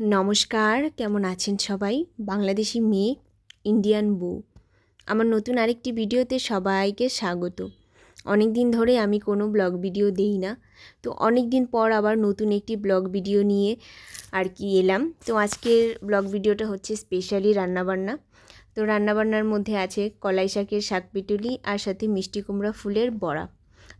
নমস্কার, কেমন আছেন সবাই? বাংলাদেশি মেয়ে ইন্ডিয়ান বউ। আমার নতুন আরেকটি ভিডিওতে সবাইকে স্বাগত। অনেক দিন ধরে আমি কোনো ব্লগ ভিডিও দেই না, তো অনেক দিন পর আবার নতুন একটি ব্লগ ভিডিও নিয়ে আর কি এলাম। তো আজকের ব্লগ ভিডিওটা হচ্ছে স্পেশালি রান্নাবান্না। তো রান্নাবান্নার মধ্যে আছে কলাই শাকের শাক পিটুলি আর সাথে মিষ্টি কুমড়া ফুলের বড়া।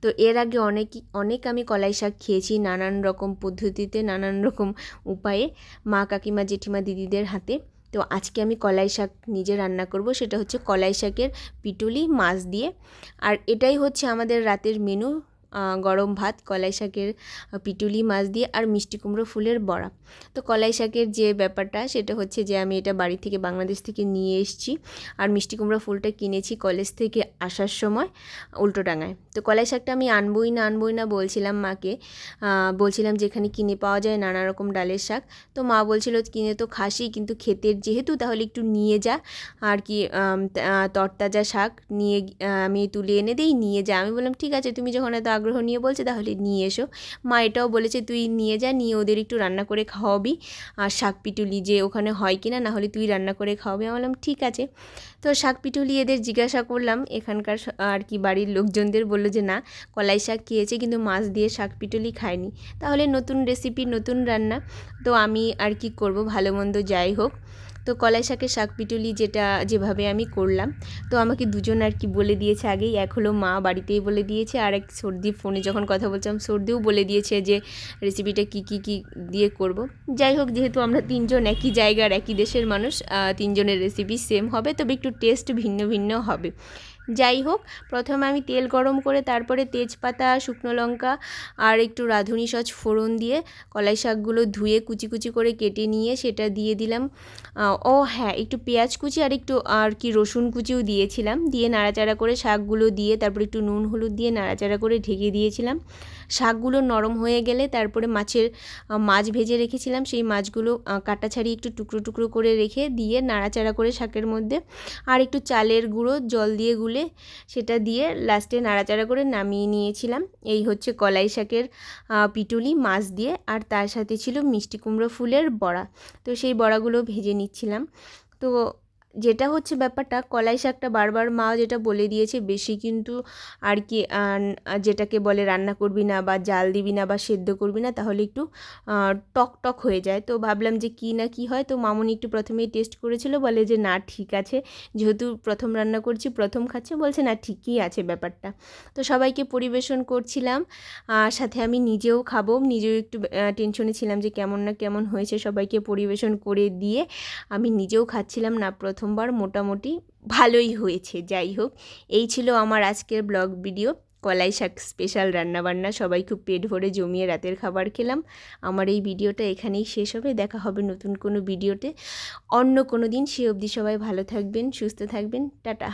তো এর আগে অনেক অনেক আমি কলাই শাক খেয়েছি নানান রকম পদ্ধতিতে, নানান রকম উপায়ে মা কাকিমা, জেঠিমা দিদিদের হাতে। তো আজকে আমি কলাই শাক নিজে রান্না করব, সেটা হচ্ছে কলাই শাকের পিটুলি মাছ দিয়ে। আর এটাই হচ্ছে আমাদের রাতের মেনু গরম ভাত, কলাই শাকের পিটুলি মাছ দিয়ে আর মিষ্টি কুমড়ো ফুলের বড়া। তো কলাই শাকের যে ব্যাপারটা, সেটা হচ্ছে যে আমি এটা বাড়ি থেকে বাংলাদেশ থেকে নিয়ে এসেছি আর মিষ্টি কুমড়ো ফুলটা কিনেছি কলেজ থেকে আসার সময় উল্টোডাঙায় তো কলাই শাকটা আমি আনবই না আনবই না বলছিলাম মাকে। বলছিলাম যে এখানে কিনে পাওয়া যায় নানা রকম ডালের শাক। তো মা বলছিল, কিনে তো খাসি কিন্তু ক্ষেতের যেহেতু, তাহলে একটু নিয়ে যা। আর কি তরতাজা শাক নিয়ে আমি তুলে এনে দিই, নিয়ে যা। আমি বললাম, ঠিক আছে, তুমি যখন এত আগ্রহ নিয়ে বলছে, তাহলে নিয়ে এসো। মা এটাও বলেছে, তুই নিয়ে যা, নিয়ে ওদের একটু রান্না করে খাওয়াবি। আর শাক পিটুলি যে ওখানে হয় কি না নাহলে তুই রান্না করে খাওয়াবি। আমি বললাম, ঠিক আছে। তো শাক পিটুলি এদের জিজ্ঞাসা করলাম, এখানকার আর কি বাড়ির লোকজনদের বলল যে, না, কলাই শাক খেয়েছে, কিন্তু মাছ দিয়ে শাক পিটুলি খায়নি। তাহলে নতুন রেসিপি নতুন রান্না। তো আমি আর কি করব, ভালো মন্দ যাই হোক। তো কলাই শাকের শাক পিটুলি যেটা, যেভাবে আমি করলাম, তো আমাকে দুজন আর কি বলে দিয়েছে আগেই। এক হলো মা বাড়িতেই বলে দিয়েছে, আর এক সর্দি ফোনে যখন কথা বলছিলাম, সর্দিও বলে দিয়েছে যে রেসিপিটা কি কি কি দিয়ে করব। যাই হোক, যেহেতু আমরা তিনজন একই জায়গার, একই দেশের মানুষ তিনজনের রেসিপি সেম হবে, তবে একটু টেস্ট ভিন্ন ভিন্ন হবে। যাই হোক, প্রথমে আমি তেল গরম করে তারপরে তেজপাতা, শুকনো লঙ্কা আর একটু রাঁধুনি সচ ফোড়ন দিয়ে কলাই শাকগুলো ধুয়ে কুচি কুচি করে কেটে নিয়ে সেটা দিয়ে দিলাম। ও হ্যাঁ একটু পেঁয়াজ কুচি আর একটু আর কি রসুন কুচিও দিয়েছিলাম। দিয়ে নাড়াচাড়া করে শাকগুলো দিয়ে তারপরে একটু নুন, হলুদ দিয়ে নাড়াচাড়া করে ঢেকে দিয়েছিলাম। শাকগুলো নরম হয়ে গেলে তারপরে মাছের মাছ ভেজে রেখেছিলাম। সেই মাছগুলো কাটা ছাড়িয়ে একটু টুকরো টুকরো করে রেখে দিয়ে নাড়াচাড়া করে শাকের মধ্যে আর একটু চালের গুঁড়ো, জল দিয়ে গুলে সেটা দিয়ে লাস্টে নাড়াচাড়া করে নামিয়ে নিয়েছিলাম। এই হচ্ছে কলাই শাকের পিটুলি মাছ দিয়ে। আর তার সাথে ছিল মিষ্টি কুমড়ো ফুলের বড়া। তো সেই বড়াগুলো ভেজে নিচ্ছিলাম। তো যেটা হচ্ছে ব্যাপারটা, কলাই শাকটা বারবার মা যেটা বলে দিয়েছে, বেশি কিন্তু আর কি যেটাকে বলে রান্না করবি না বা জাল দিবি না বা সেদ্ধ করবি না, তাহলে একটু টক টক হয়ে যায়। তো ভাবলাম যে কী না কী হয়, তো মামুনি একটু প্রথমেই টেস্ট করেছিল, বলে যে না, ঠিক আছে। যেহেতু প্রথম রান্না করছি, প্রথম খাচ্ছে, বলছে না, ঠিকই আছে ব্যাপারটা। তো সবাইকে পরিবেশন করছিলাম সাথে আমি নিজেও খাব, নিজেও একটু টেনশনে ছিলাম যে কেমন না কেমন হয়েছে সবাইকে পরিবেশন করে দিয়ে, আমি নিজেও খাচ্ছিলাম না প্রথম প্রথমবার মোটামুটি ভালোই হয়েছে, যাই হোক। এই ছিল আমার আজকের ব্লগ ভিডিও। কলাই শাক স্পেশাল রান্নাবান্না, সবাই খুব পেট ভরে জমিয়ে রাতের খাবার খেলাম। আমার এই ভিডিওটা এখানেই শেষ হবে। দেখা হবে নতুন কোনো ভিডিওতে। অন্য কোনো দিন, সে অবধি সবাই ভালো থাকবেন, সুস্থ থাকবেন। টাটা।